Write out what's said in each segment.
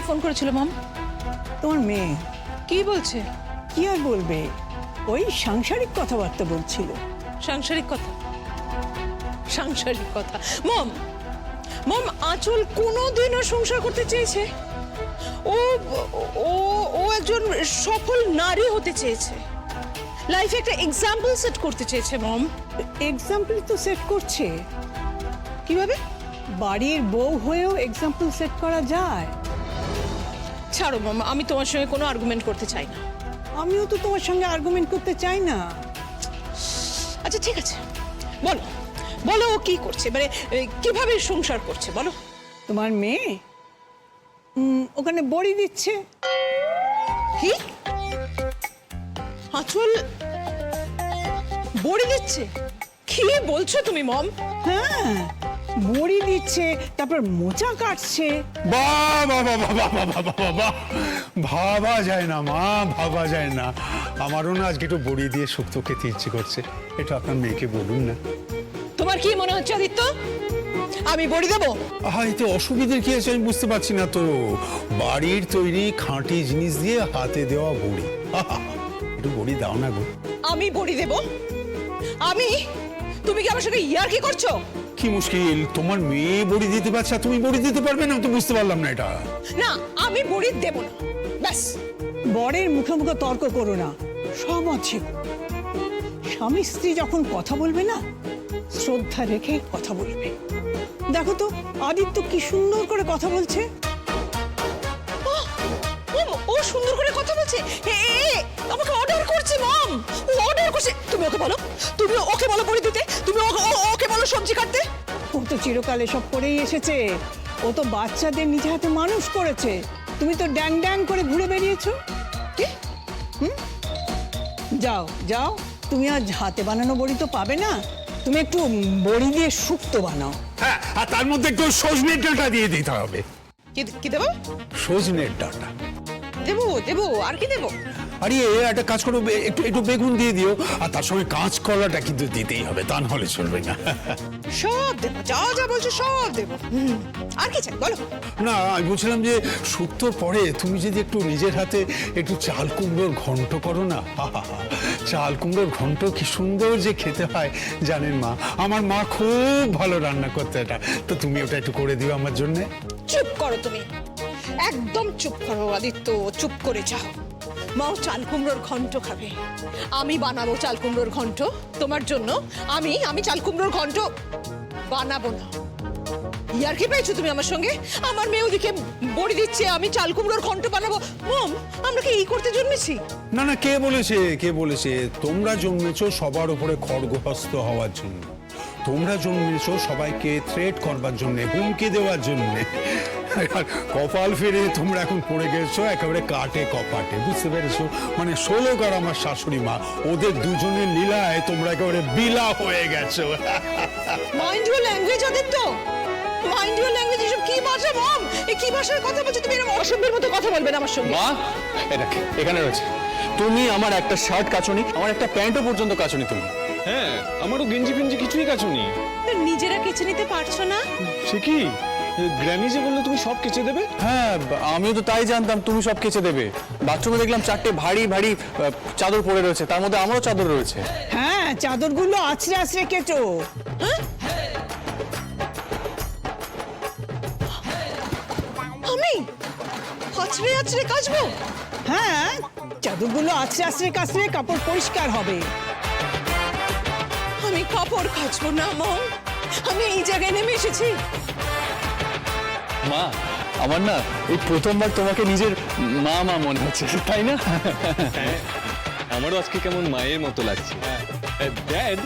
Phone করেছিল মম। তোমার মেয়ে। কি বলছে? কি আর বলবে? ওই সাংসারিক কথাবার্তা বলছিল। সাংসারিক কথা? সাংসারিক কথা। মম মম আঁচল কোনোদিনও সংসার করতে চেয়েছে। ও ও ও একজন সফল নারী হতে চেয়েছে। লাইফে একটা এক্সাম্পল সেট করতে চেয়েছে মম। এক্সাম্পল তো সেট করছে। কীভাবে? বাড়ির বউ হয়েও এক্সাম্পল সেট করা যায়। ছাড়ো মম আমি তোমার সঙ্গে কোনো আর্গুমেন্ট করতে চাই না। আমিও তো তোমার সঙ্গে আর্গুমেন্ট করতে চাই না। আচ্ছা ঠিক আছে। বলো বলো ও কি করছে মানে কীভাবে সংসার করছে বলো। তোমার মেয়ে? ওখানে বড়ি দিচ্ছে। কি? আঁচল বড়ি দিচ্ছে? কি বলছো তুমি মম? হ্যাঁ। বড়ি দিচ্ছে তারপর মোচা কাটছে। বাহ বাহ বাহ বাহ বাহ বাহ বাহ বাহ বাহ। ভাবা যায় না মা ভাবা যায় না। আমারও না আজকে একটু বড়ি দিয়ে শুক্তো খেতে ইচ্ছে করছে। এটা আপনার মেয়েকে বলুন না। তোমার কি মনে হচ্ছে আদিত্য? আমি বড়ি দেবো? আহা এতে অসুবিধের কি আছে আমি বুঝতে পারছি না তো। বাড়ির তৈরি খাঁটি জিনিস দিয়ে হাতে দেওয়া বড়ি। আহা, একটু বড়ি দাও না গো। আমি বড়ি দেব? আমি? তুমি কি আমার সঙ্গে ইয়ার কি করছ? কি মুশকিল? তোমার মেয়ে বড়ি দিতে পারছে তুমি বড়ি দিতে পারবে না তো বুঝতে পারলাম না এটা। না আমি বড়ি দেব না। ব্যাস। বরের মুখে মুখে তর্ক করো না। সব আছে স্বামী স্ত্রী যখন কথা বলবে না শ্রদ্ধা রেখে কথা বলবে। দেখো তো আদিত্য কি সুন্দর করে কথা বলছে। ও, সুন্দর করে কথা বলছে। আমাকে অর্ডার করছে মম ও অর্ডার তুমি ওকে বলো তুমি ওকে বলো বড়ি দিতে তুমি ওকে- বলো সবজি কাটতে। ও তো চিরকালে সব করেই এসেছে। ও তো বাচ্চাদের নিজে হাতে মানুষ করেছে। তুমি তো ড্যাং ড্যাং করে ঘুরে বেরিয়েছো কি? হুম? যাও যাও। তুমি আজ হাতে বানানো বড়ি তো পাবে না। তুমি একটু বড়ি দিয়ে শুক্তো বানাও। হ্যাঁ আর তার মধ্যে একটু সজনের ডাঁটা দিয়ে দিতে হবে। কি কি দেবো? সজনের ডাঁটা। দেবো দেবো আর কি দেবো? আরে একটা কাজ করো একটু একটু বেগুন দিয়ে দিও। আর তার সঙ্গে কাঁচকলাটা কিন্তু দিতেই হবে তা নাহলে চলবে না। সব দেবো যা যা বলছো সব দেবো। আর কি চাই বলো। না আমি বলছিলাম যে শুক্তোর পরে তুমি যদি একটু নিজের হাতে একটু চাল কুমড়োর ঘন্ট করো না চাল কুমড়োর ঘন্ট কি সুন্দর যে খেতে হয় জানেন মা? আমার মা খুব ভালো রান্না করতে এটা। তো তুমি ওটা একটু করে দিও আমার জন্যে। চুপ করো তুমি। একদম চুপ করো আদিত্য চুপ করে যাও। মাও চাল কুমড়োর ঘন্ট খাবে। আমি বানাবো চাল কুমড়োর ঘন্ট। তোমার জন্য আমি আমি চাল কুমড়োর ঘন্ট বানাবো না। ইয়ার কি পেয়েছ তুমি আমার সঙ্গে? আমার মেয়ে ওদিকে বড়ি দিচ্ছে, আমি চাল কুমড়োর ঘন্ট বানাবো। মম, আমরা কি এই করতে জন্মেছি? না না, কে বলেছে কে বলেছে? তোমরা জন্মেছো সবার উপরে খড়গহস্ত হওয়ার জন্য। তোমরা জন্মেছো সবাইকে থ্রেট করবার জন্য হুমকি দেওয়ার জন্য। কপাল ফিরে তোমরা এখন পড়ে গেছো একেবারে কাটে কপাটে বুঝতে পেরেছ? মানে ষোলো ষোলোকার আমার শাশুড়ি মা ওদের দুজনের লীলায় তোমরা একেবারে বিলা হয়ে গেছো। Mind your language Aditya! Mind your language এসব কি ভাষা মম? এই কি ভাষার কথা বলছো? তুমি এরকম অসভ্যের মতো কথা বলবে না আমার সঙ্গে। মা এটা এখানে রয়েছে। তুমি আমার একটা শার্ট কাচনি আমার একটা প্যান্টও পর্যন্ত কাচনি তুমি। হ্যাঁ আমারও গেঞ্জি ফেঞ্জি কিছুই কাচুনি। তো নিজেরা কেচে নিতে পারছ না? সে কি? গ্র্যানি যে বলল তুমি সব কেচে দেবে? হ্যাঁ আমিও তো তাই জানতাম তুমি সব কেচে দেবে। বাথরুমে দেখলাম চারটে ভারী ভারী আহ, চাদর পড়ে রয়েছে তার মধ্যে আমারও চাদর রয়েছে। হ্যাঁ চাদরগুলো আছড়ে আছড়ে কেচো। আমি আছড়ে আছড়ে কাচবো? হ্যাঁ চাদরগুলো আছড়ে আছড়ে কাছড়ে কাপড় পরিষ্কার হবে। কাপড় কাচবো না মম আমি এই জায়গায় নেমে এসেছি। মা আমার না এই প্রথমবার তোমাকে নিজের মা মা মনে হচ্ছে তাই না? আমারও আজকে কেমন মায়ের মতো লাগছে। ড্যাড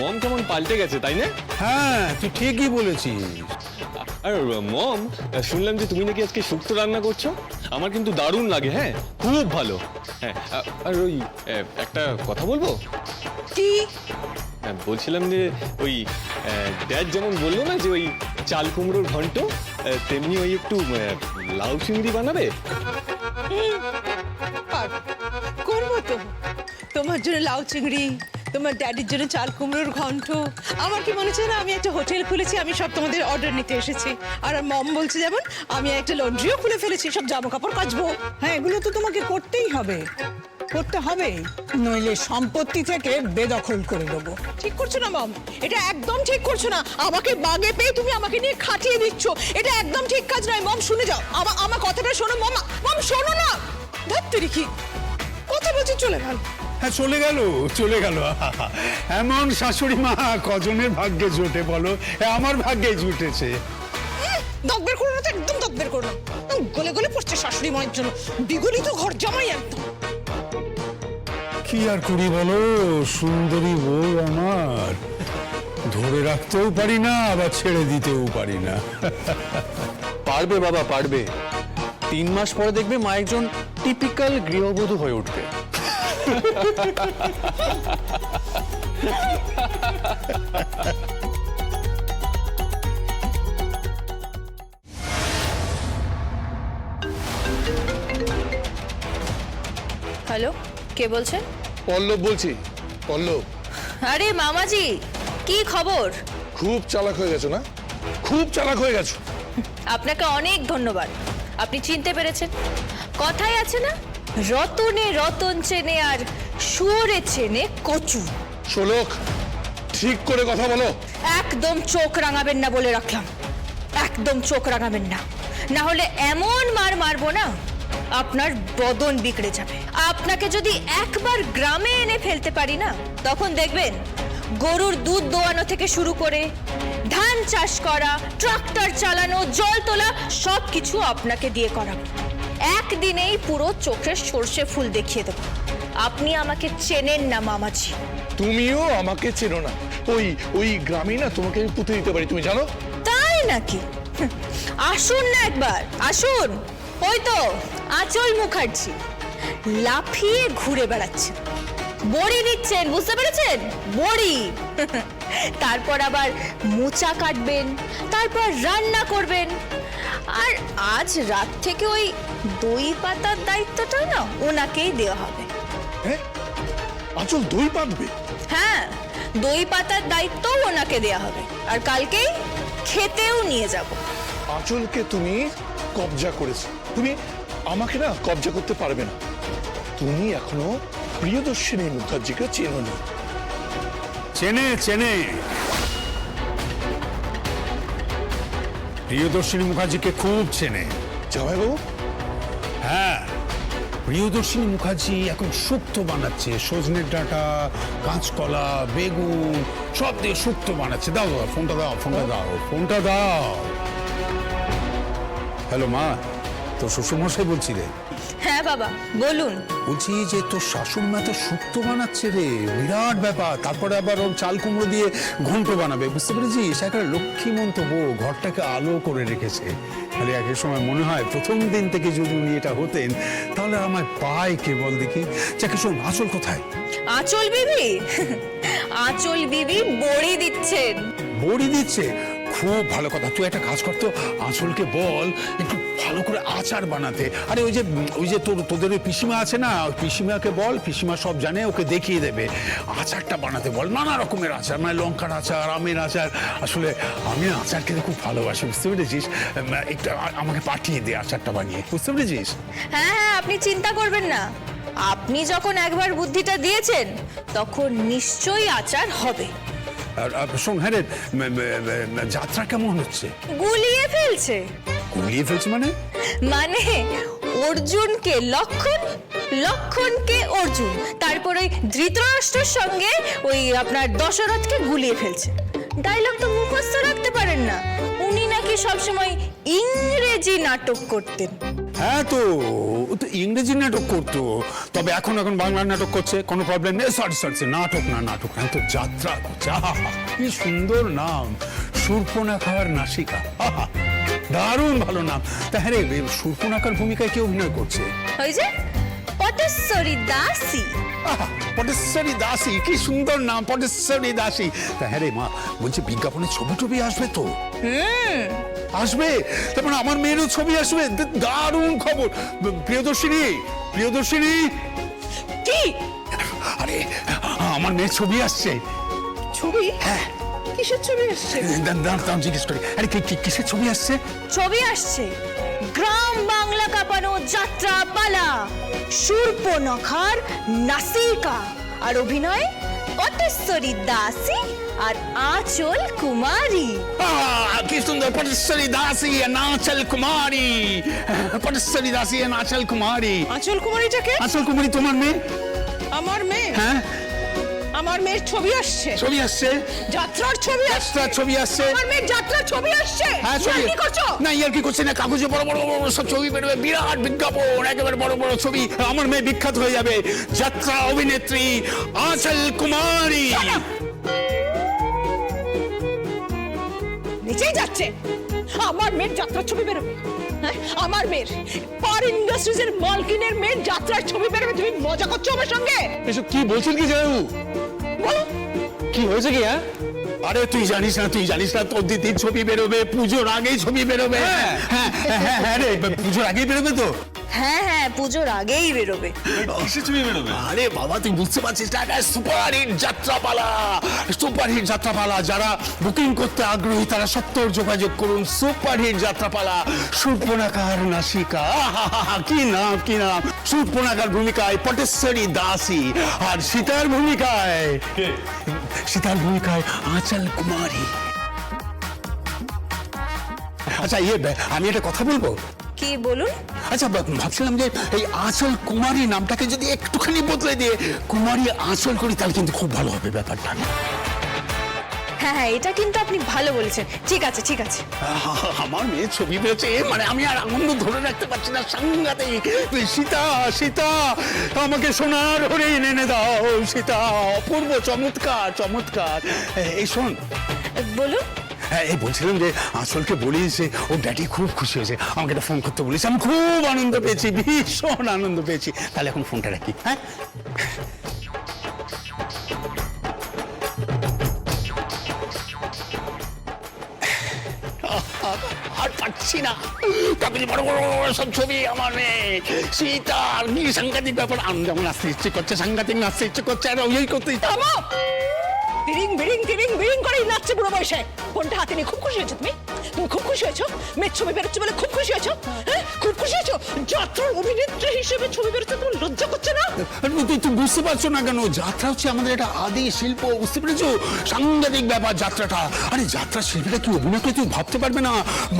মম কেমন পাল্টে গেছে তাই না? হ্যাঁ তুই ঠিকই বলেছিস। আর মম শুনলাম যে তুমি নাকি আজকে শুক্তো রান্না করছ। আমার কিন্তু দারুণ লাগে হ্যাঁ খুব ভালো। হ্যাঁ আর ওই একটা কথা বলব? কি? হ্যাঁ, বলছিলাম যে ওই ড্যাড যেমন বলল না যে ওই চাল কুমড়োর ঘন্ট তেমনি ওই একটু লাউ চিংড়ি বানাবে? করব তো। তোমার জন্য লাউ চিংড়ি তোমার ড্যাডির জন্য চাল কুমড়োর ঘন্ট। আমার কি মনে হচ্ছে না আমি একটা হোটেল খুলেছি আমি সব তোমাদের অর্ডার নিতে এসেছি। আর মম বলছে যেমন আমি একটা লন্ড্রিও খুলে ফেলেছি সব জামা কাপড় কাচবো। হ্যাঁ এগুলো তো তোমাকে করতেই হবে। করতে হবে নইলে সম্পত্তি থেকে বেদখল করে দেবো। ঠিক করছ না মম। এটা একদম ঠিক করছ না। আমাকে বাগে পেয়ে তুমি আমাকে নিয়ে খাটিয়ে দিচ্ছ। এটা একদম ঠিক কাজ নয় মম শুনে যাও। আমার আমার কথাটা শোনো মম। মম শোনো না। ধরতে কি কথা বলছি চলে গেল। হ্যাঁ চলে গেল চলে গেল। এমন শাশুড়ি মা কজনের ভাগ্যে জোটে বলো? এ আমার ভাগ্যে জুটেছে। দগ বের করো না তো একদম দগ বের করো। না গলে গলে পড়ছে শাশুড়ি মায়ের জন্য। বিগলিত ঘর জামাই একদম। কি আর করি বলো? সুন্দরী বউ আমার। ধরে রাখতেও পারি না আবার ছেড়ে দিতেও পারি না। পারবে বাবা পারবে। তিন মাস পরে দেখবে মা একজন টিপিক্যাল গৃহবধূ হয়ে উঠবে। হ্যালো কে বলছেন? পল্লব বলছি পল্লব। আরে মামাজি কি খবর? খুব চালাক হয়ে গেছো না? খুব চালাক হয়ে গেছো। আপনাকে অনেক ধন্যবাদ। আপনি চিনতে পেরেছেন? কথাই আছে না রতনে রতন চেনে আর শুয়োরে চেনে কচু। শোলক ঠিক করে কথা বলো। একদম চোখ রাঙাবেন না বলে রাখলাম। একদম চোখ রাঙাবেন না। না হলে এমন মার মারবো না। আপনার বদন বিগড়ে যাবে। আপনাকে যদি একবার গ্রামে এনে ফেলতে পারি না তখন দেখবেন গরুর দুধ দোয়ানো থেকে শুরু করে ধান চাষ করা ট্রাক্টর চালানো জল তোলা সব কিছু আপনাকে দিয়ে করাবো। একদিনেই পুরো চোখের সর্ষে ফুল দেখিয়ে দেবো। আপনি আমাকে চেনেন না মামাজি। তুমিও আমাকে চেনো না। ওই ওই গ্রামে না তোমাকে আমি পুঁতে দিতে পারি তুমি জানো? তাই নাকি? আসুন না একবার আসুন। ওই তো আচল মুখার্জি লাফিয়ে ঘুরে বেড়াচ্ছেন বড়ি দিচ্ছেন বুঝতে পেরেছেন? বড়ি। তারপর আবার মোচা কাটবেন তারপর রান্না করবেন। আর আজ রাত থেকে ওই দই পাতার দায়িত্বটা না ওনাকেই দেওয়া হবে। হ্যাঁ? আচল দই পাতবে? হ্যাঁ দই পাতার দায়িত্ব ওনাকে দেওয়া হবে। আর কালকেই খেতেও নিয়ে যাব। আচলকে তুমি কবজা করেছ। তুমি আমাকে না কবজা করতে পারবে না। তুমি এখনও প্রিয়দর্শিনী মুখার্জিকে চেনো না চেনে চেনে। প্রিয়দর্শিনী মুখার্জিকে খুব চেনে। জামাইবাবু? হ্যাঁ। প্রিয়দর্শিনী মুখার্জি এখন শুক্তো বানাচ্ছে। সজনের ডাঁটা কাঁচকলা বেগুন সব দিয়ে শুক্তো বানাচ্ছে। দাও দাও ফোনটা দাও ফোনটা দাও ফোনটা দাও। হ্যালো মা। তো শ্বশুরমশাই বলছি রে হ্যাঁ বাবা বলুন। বলছি যে তোর শাশুড়ি মা তো শুক্তো বানাচ্ছে রে বিরাট ব্যাপার। তারপরে আবার ওর চাল কুমড়ো দিয়ে ঘন্ট বানাবে বুঝতে পেরেছিস? একটা লক্ষ্মীমন্ত বউ ঘরটাকে আলো করে রেখেছে। খালি একের সময় মনে হয় প্রথম দিন থেকে যদি উনি এটা হতেন তাহলে আমায় পায় কে বল দেখি? যাকে শোন আসল কোথায়? আঁচল বিবি? আঁচল বিবি বড়ি দিচ্ছেন। বড়ি দিচ্ছে? খুব ভালো কথা। তুই একটা কাজ করতো আঁচলকে বল একটু আচার বানাতে। আরে ওই যে ওই যে তোর তোদের ওই পিসিমা আছে না ওই পিসিমাকে বল পিসিমা সব জানে ওকে দেখিয়ে দেবে। আচারটা বানাতে বল নানা রকমের আচার মানে লঙ্কার আচার আমের আচার। আসলে আমি আচার খেতে খুব ভালোবাসি বুঝতে পেরেছিস? একটু আমাকে পাঠিয়ে দে আচারটা বানিয়ে বুঝতে পেরেছিস? হ্যাঁ হ্যাঁ আপনি চিন্তা করবেন না। আপনি যখন একবার বুদ্ধিটা দিয়েছেন তখন নিশ্চয়ই আচার হবে। আর শোন হ্যাঁ যাত্রা কেমন হচ্ছে? গুলিয়ে ফেলছে। গুলিয়ে ফেলছি মানে? মানে অর্জুনকে লক্ষণ লক্ষণকে অর্জুন। তারপর ওই ধৃতরাষ্ট্রের সঙ্গে ওই আপনার দশরথকে গুলিয়ে ফেলছে। ডায়লগ তো মুখস্থ রাখতে পারেন না। উনি নাকি সবসময় ইংরেজি নাটক করতেন। হ্যাঁ তো ও তো ইংরেজি নাটক করতো। তবে এখন এখন বাংলা নাটক করছে কোনো প্রবলেম নেই। সরি সরি নাটক না নাটক না তো যাত্রা করছে। আহা, কি সুন্দর নাম। সুর্পনাখার নাসিকা আহা, দারুণ ভালো নাম। তা হ্যাঁ রে সুর্পনাখার ভূমিকায় কে অভিনয় করছে? ওই যে পটেশ্বরী দাসী। আহা, পটেশ্বরী দাসী কি সুন্দর নাম পটেশ্বরী দাসী। তা হ্যাঁ রে মা বলছি বিজ্ঞাপনে ছবি টবি আসবে তো? আসবে? তারপর আমার মেয়েরও ছবি আসবে। দা- দারুণ খবর। ব- প্রিয়দর্শিনী প্রিয়দর্শিনী। কি? আরে আমার মেয়ের ছবি আসছে। ছবি? হ্যাঁ। কিসের ছবি জিজ্ঞেস করি। আরে কি- কি- কিসের ছবি আসছে? ছবি আসছে। গ্রাম বাংলা কাঁপানো যাত্রা পালা। সূর্পনখার নাসিকা। আর অভিনয় পটেশ্বরী দাসী আর আঁচল কুমারী। কি সুন্দর পটেশ্বরী দাসী নাচল কুমারী। পটেশ্বরী দাসী নাচল কুমারী। আঁচল কুমারীটাকে? আসল কুমারী তোমার মেয়ে? আমার মেয়ে? হ্যাঁ? আমার মেয়ের ছবি আসছে। ছবি আসছে? যাত্রার ছবি আসছে। যাত্রার ছবি আসছে। আমার মেয়ের যাত্রার ছবি আসছে। হ্যাঁ ছবি। কি করছ? না ইয়ার কি করছে না? কাগজে বড় বড় বড় সব ছবি বেরোবে। বিরাট বিজ্ঞাপন একেবারে বড় বড় ছবি। আমার মেয়ে বিখ্যাত হয়ে যাবে। যাত্রা অভিনেত্রী আঁচল কুমারী। নিচেই যাচ্ছে। আমার মেয়ের যাত্রার ছবি বেরোবে। হ্যাঁ আমার মেয়ের পার ইন্ডাস্ট্রিজের মালকিনের মেয়ের যাত্রার ছবি বেরোবে। তুমি মজা করছ আমার সঙ্গে? এসব কি বলছেন কি জানাবু কি হয়েছে কি হ্যাঁ? আরে তুই জানিস না তুই জানিস না তোর দিদির ছবি বেরোবে পুজোর আগেই ছবি বেরোবে। হ্যাঁ। হ্যাঁ হ্যাঁ হ্যাঁ রে পুজোর আগেই বেরোবে তো। হ্যাঁ হ্যাঁ পুজোর আগেই বেরোবে। কিসের ছবি বেরোবে। আরে বাবা তুই বুঝতে পারছিস না এটা সুপার হিট যাত্রাপালা। সুপার হিট যাত্রাপালা যারা বুকিং করতে আগ্রহী তারা সত্তর যোগাযোগ করুন সুপার হিট যাত্রাপালা নাসিকা। কি নাম কি নাম? ভূমিকায় পটেশ্বরী দাসী আর সীতার ভূমিকায় সীতার ভূমিকায় আঁচল কুমারী। আচ্ছা ইয়ে আমি একটা কথা বলব? কি বলুন? আচ্ছা ভাবছিলাম যে এই আঁচল কুমারী নামটাকে যদি একটুখানি বদলে দিয়ে কুমারী আঁচল করি তাহলে কিন্তু খুব ভালো হবে ব্যাপারটা। হ্যাঁ হ্যাঁ এটা কিন্তু আপনি ভালো বলেছেন। ঠিক আছে ঠিক আছে। আমার মেয়ে ছবি পেয়েছে মানে আমি আর আনন্দ ধরে রাখতে পারছি না সাংঘাতিক সীতা সীতা আমাকে সোনার হরিণ এনে দাও সীতা অপূর্ব চমৎকার চমৎকার। এই শোন। বলুন। হ্যাঁ এই বলছিলাম যে আঁচলকে বলিস যে ও ড্যাডি খুব খুশি হয়েছে। আমাকে একটা ফোন করতে বলিস আমি খুব আনন্দ পেয়েছি, ভীষণ আনন্দ পেয়েছি। তাহলে এখন ফোনটা রাখি হ্যাঁ? আর পাচ্ছি বড় বড় সব ছবি আমার মেয়ে সীতা আর কি সাংঘাতিক ব্যাপার। আমি যেমন নাচতে ইচ্ছে করছে, সাংঘাতিক নাচতে ইচ্ছে করছে, আর ওই করতে ইচ্ছে থামো বিরিং বিরিং বিরিং নাচছে বয়সে। ফোনটা হাতে নিয়ে খুব খুশি হয়েছো তুমি? তুমি খুব খুশি হয়েছো? মেয়ের ছবি বেরোচ্ছে বলে খুব খুশি হয়েছো? হ্যাঁ? খুব খুশি হয়েছো? যাত্রার অভিনেত্রী হিসেবে ছবি বেরোচ্ছে তোমার লজ্জা করছে না? তুই বুঝতে পারছ না কেন, যাত্রা হচ্ছে আমাদের আদি শিল্প, বুঝতে পেরেছ? সাংঘাতিক ব্যাপার যাত্রাটা। আরে যাত্রা শিল্পীরা কি তুই ভাবতে পারবে না?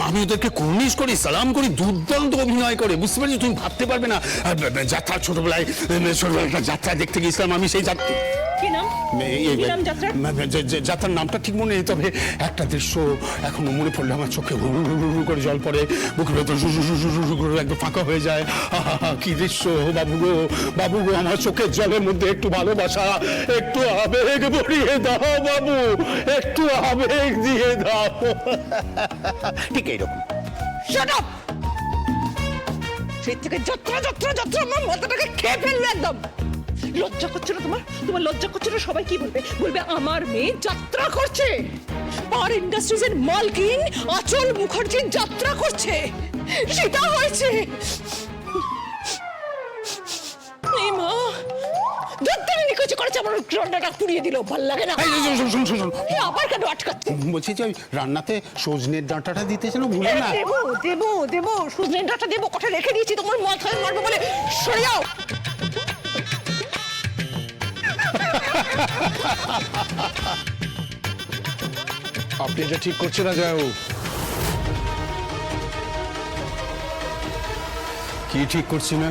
আমি ওদেরকে কর্নিশ করি, সালাম করি, দুর্দান্ত অভিনয় করে, বুঝতে পারছ? তুমি ভাবতে পারবে না। যাত্রা ছোটবেলায় ছোটবেলায় একটা যাত্রা দেখতে গেছিলাম আমি, সেই যাত্রা কি নাম? কি নাম যাত্রা? যাত্রার নামটা ঠিক মনে নেই তবে একটা দৃশ্য এখনও মনে পড়লে আমার চোখে হুড় হুড় করে জল পড়ে বুকের ভেতর করে একদম ফাঁকা হয়ে যায়। কি দৃশ্য বাবু গো বাবু গো আমার চোখের জলের মধ্যে একটু ভালোবাসা একটু আবেগ ভরিয়ে দাও বাবু একটু আবেগ দিয়ে দাও। ঠিক এইরকম। শাট আপ সেই থেকে যাত্রা যাত্রা যাত্রা আমার মাথাটাকে খেয়ে ফেলল একদম। লজ্জা করছে না তোমার? তোমার লজ্জা করছে না? সবাই কি বলবে? বলবে আমার মেয়ে যাত্রা করছে। পার ইন্ডাস্ট্রিজের মালকিন আচল মুখার্জি যাত্রা করছে। সেটা হয়েছে। এই মা করেছে আমার রান্নাটা পুড়িয়ে দিল ভালো লাগে না। শোন, শোন, শোন, আবার কেন আটকাচ্ছে? বলছি যে ওই রান্নাতে সজনের ডাঁটাটা ভুলে না। দেবো দেবো দেবো সুজনের ডাটা দেবো কোঠা রেখে দিয়েছি তোমার মাথায় মারবো বলে সরে যাও। আপনি এটা ঠিক করছে না যায় কি ঠিক করছি না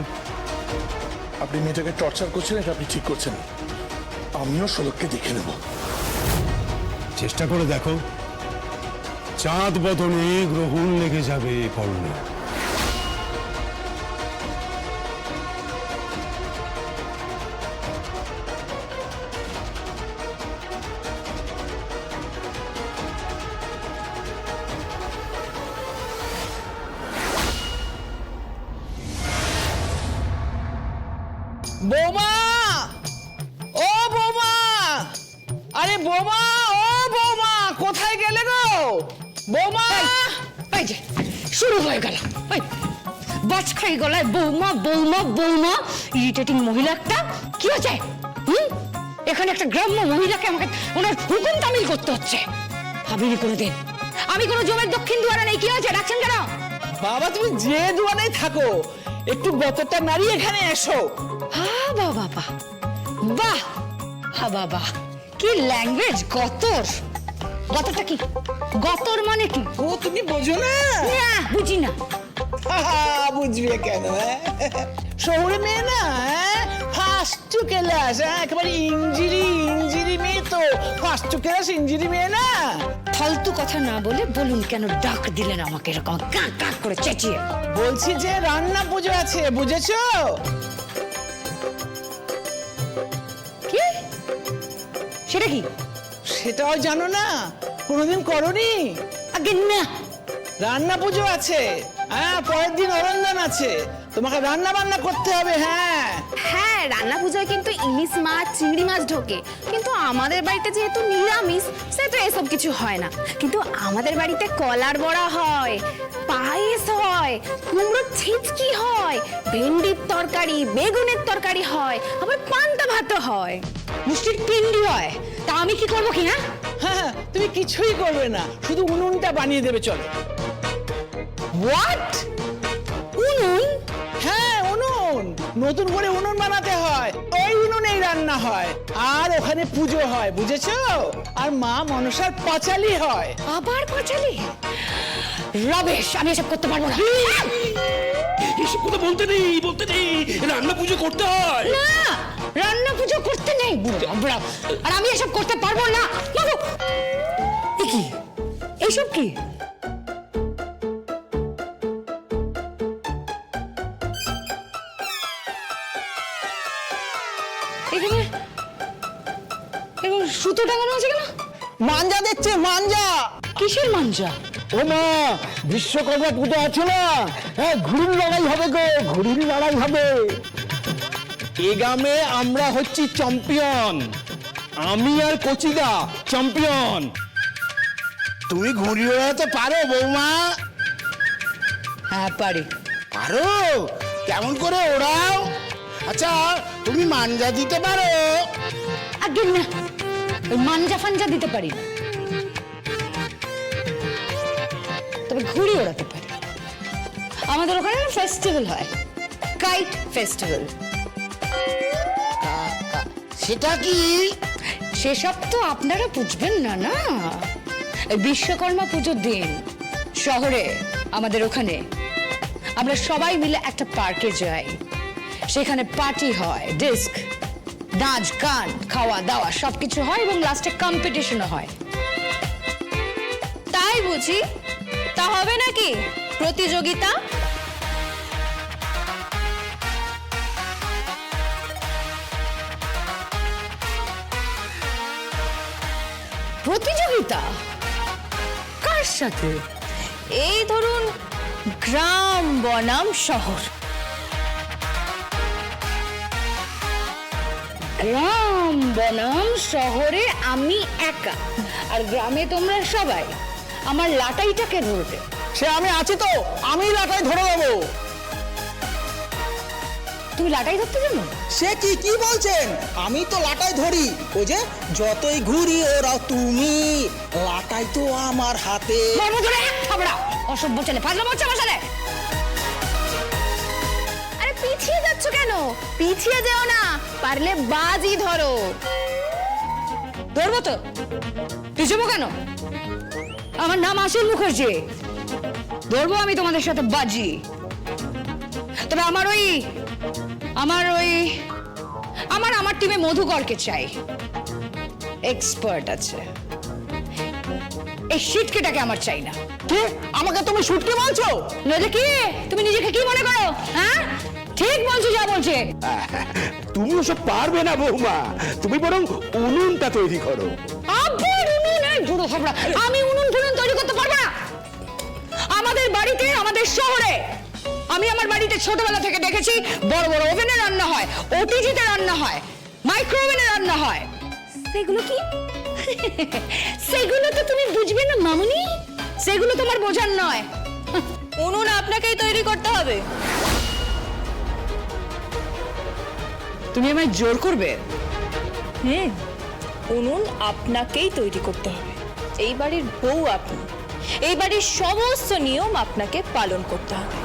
আপনি মেয়েটাকে টর্চার করছেন এটা আপনি ঠিক করছেন। আমিও সড়ককে দেখে নেব। চেষ্টা করে দেখো। চাঁদ বদনে গ্রহণ লেগে যাবে পর্ণে বৌমা! ও বৌমা! আরে বৌমা ও বৌমা কোথায় গেলে গো? বৌমা! এই যে শুরু হয়ে গেল। এই, বাজখাই গলায় বৌমা বৌমা বৌমা ইরিটেটিং মহিলা একটা। কি হয়েছে? হুম? এখানে একটা গ্রাম্য মহিলাকে আমাকে ওনার হুকুম তামিল করতে হচ্ছে। ভাবিনি কোনোদিন। আমি কোনো জমের দক্ষিণ দুয়ারে নেই। কি হয়েছে? ডাকছেন কেন? বাবা তুমি যে দোয়ানেই থাকো একটু গতটা নাড়িয়ে এখানে এসো। বাবা। বাহ! বাবা কি ল্যাঙ্গুয়েজ গতর। গতরটা কি? গতর মানে কি? ও তুমি বোঝো না। না বুঝি না। বুঝবে কেন হ্যাঁ? শহুরে মেয়ে না ফার্স্ট টু ক্লাস একেবারে ইঞ্জিরি ইঞ্জিরি মেয়ে তো। ফার্স্ট টু ক্লাস ইঞ্জিরি মেয়ে না। ফালতু কথা না বলে বলুন কেন ডাক দিলেন আমাকে এরকম কাক কাক করে চেঁচিয়ে। বলছি যে রান্না পুজো আছে বুঝেছ? সেটা কি? সেটাও জানো না? কোনোদিন করনি? আগে না। রান্না পুজো আছে। হ্যাঁ পরের দিন অরন্দন আছে। তোমাকে রান্না বান্না করতে হবে হ্যাঁ। হ্যাঁ রান্না পূজায় কিন্তু ইলিশ মাছ চিংড়ি মাছ ঢোকে। কিন্তু আমাদের বাড়িতে যেহেতু নিরামিষ সেহেতু এসব কিছু হয় না। কিন্তু আমাদের বাড়িতে কলার বড়া হয় পায়েস হয় কুমড়োর ছিচকি হয় ভেন্ডির তরকারি বেগুনের তরকারি হয় আবার পান্তা ভাতও হয়। মুষ্টির পিন্ডি হয়। তা আমি কি করব কি হ্যাঁ হ্যাঁ তুমি কিছুই করবে না। শুধু উনুনটা বানিয়ে দেবে চলো। হোয়াট উনুন? হ্যাঁ উনুন। নতুন করে উনুন বানাতে হয়। ওই উনুনেই রান্না হয়। আর ওখানে পুজো হয় বুঝেছ? আর মা মনসার পাঁচালি হয়। আবার পাঁচালি? রবেশ আমি এসব করতে পারব না। এসব কথা বলতে নেই বলতে নেই। রান্না পুজো করতে হয়। না রান্না পুজো করতে নেই। আমরা আর আমি এসব করতে পারব না। এ কি? এইসব কি? সুতো টাঙানো আছে কেন মাঞ্জা দেখছে মাঞ্জা। কিসের মাঞ্জা? ও মা বিশ্বকর্মা পুজো আছে না? হ্যাঁ ঘুড়ির লড়াই হবে গো ঘুড়ির লড়াই হবে। এ গ্রামে আমরা হচ্ছি চ্যাম্পিয়ন আমি আর কচিদা চ্যাম্পিয়ন তুমি ঘুড়ি ওড়াতে পারো বৌমা? হ্যাঁ পারি। পারো? কেমন করে ওড়াও? আচ্ছা তুমি মাঞ্জা দিতে পারো। আগে না ওই মাঞ্জা ফাঞ্জা দিতে পারি না। তবে ঘুড়ি ওড়াতে পারি। আমাদের ওখানে ফেস্টিভ্যাল হয়। কাইট ফেস্টিভ্যাল সেটা কি? সেসব তো আপনারা বুঝবেন না না? বিশ্বকর্মা পুজোর দিন শহরে আমাদের ওখানে আমরা সবাই মিলে একটা পার্কে যাই। সেখানে পার্টি হয় ডিস্ক নাচ গান খাওয়া, দাওয়া, সবকিছু হয় এবং লাস্টে কম্পিটিশনও হয়। তাই বুঝি? তা হবে নাকি? প্রতিযোগিতা? প্রতিযোগিতা? কার সাথে? এই ধরুন গ্রাম বনাম শহর। গ্রাম বনাম শহরে আমি একা। আর গ্রামে তোমরা সবাই আমার লাটাইটাকে ধরবে। সে আমি আছি তো আমি লাটাই ধরে দেবো তুমি লাটাই ধরতে জানো? সে কি কি বলছেন? আমি তো লাটাই ধরি। ও যে যতই ঘুরি ওরাও তুমি। লাটাই তো আমার হাতে। অসভ্য ছেলে ফাজলাম হচ্ছে আমার পিছিয়ে যাচ্ছ কেন? পিছিয়ে যেও না পারলে বাজি ধরো। ধরবো তো? পিছবো কেন? আমার নাম আসিল মুখার্জি। ধরবো আমি তোমাদের সাথে বাজি। তবে আমার ওই আমার ওই আমার আমার টিমে মধুকরকে চাই। এক্সপার্ট আছে। এই শিটকেটাকে আমার চাই না। কি? আমাকে তুমি শুটকে বলছো? নইলে কি? তুমি নিজেকে কি মনে করো? হ্যাঁ? ঠিক বলছো যা বলছে। তুমি ওসব পারবে না বৌমা। তুমি বরং উনুনটা তৈরি করো। আবার বুড়ো আমি উনুন ফুনুন তৈরি করতে পারব না। আমাদের বাড়িতে আমাদের শহরে আমি আমার বাড়িতে ছোটবেলা থেকে দেখেছি বড় বড় ওভেনে রান্না হয় ওটিজিতে রান্না হয় মাইক্রো ওভেনে রান্না হয়। সেগুলো কি? সেগুলো তো তুমি বুঝবে না মামুনি। সেগুলো তোমার বোঝার নয়। উনুন আপনাকেই তৈরি করতে হবে। তুমি আমায় জোর করবে? হুম, উনুন আপনাকেই তৈরি করতে হবে। এই বাড়ির বউ আপনি। এই বাড়ির সমস্ত নিয়ম আপনাকে পালন করতে হবে।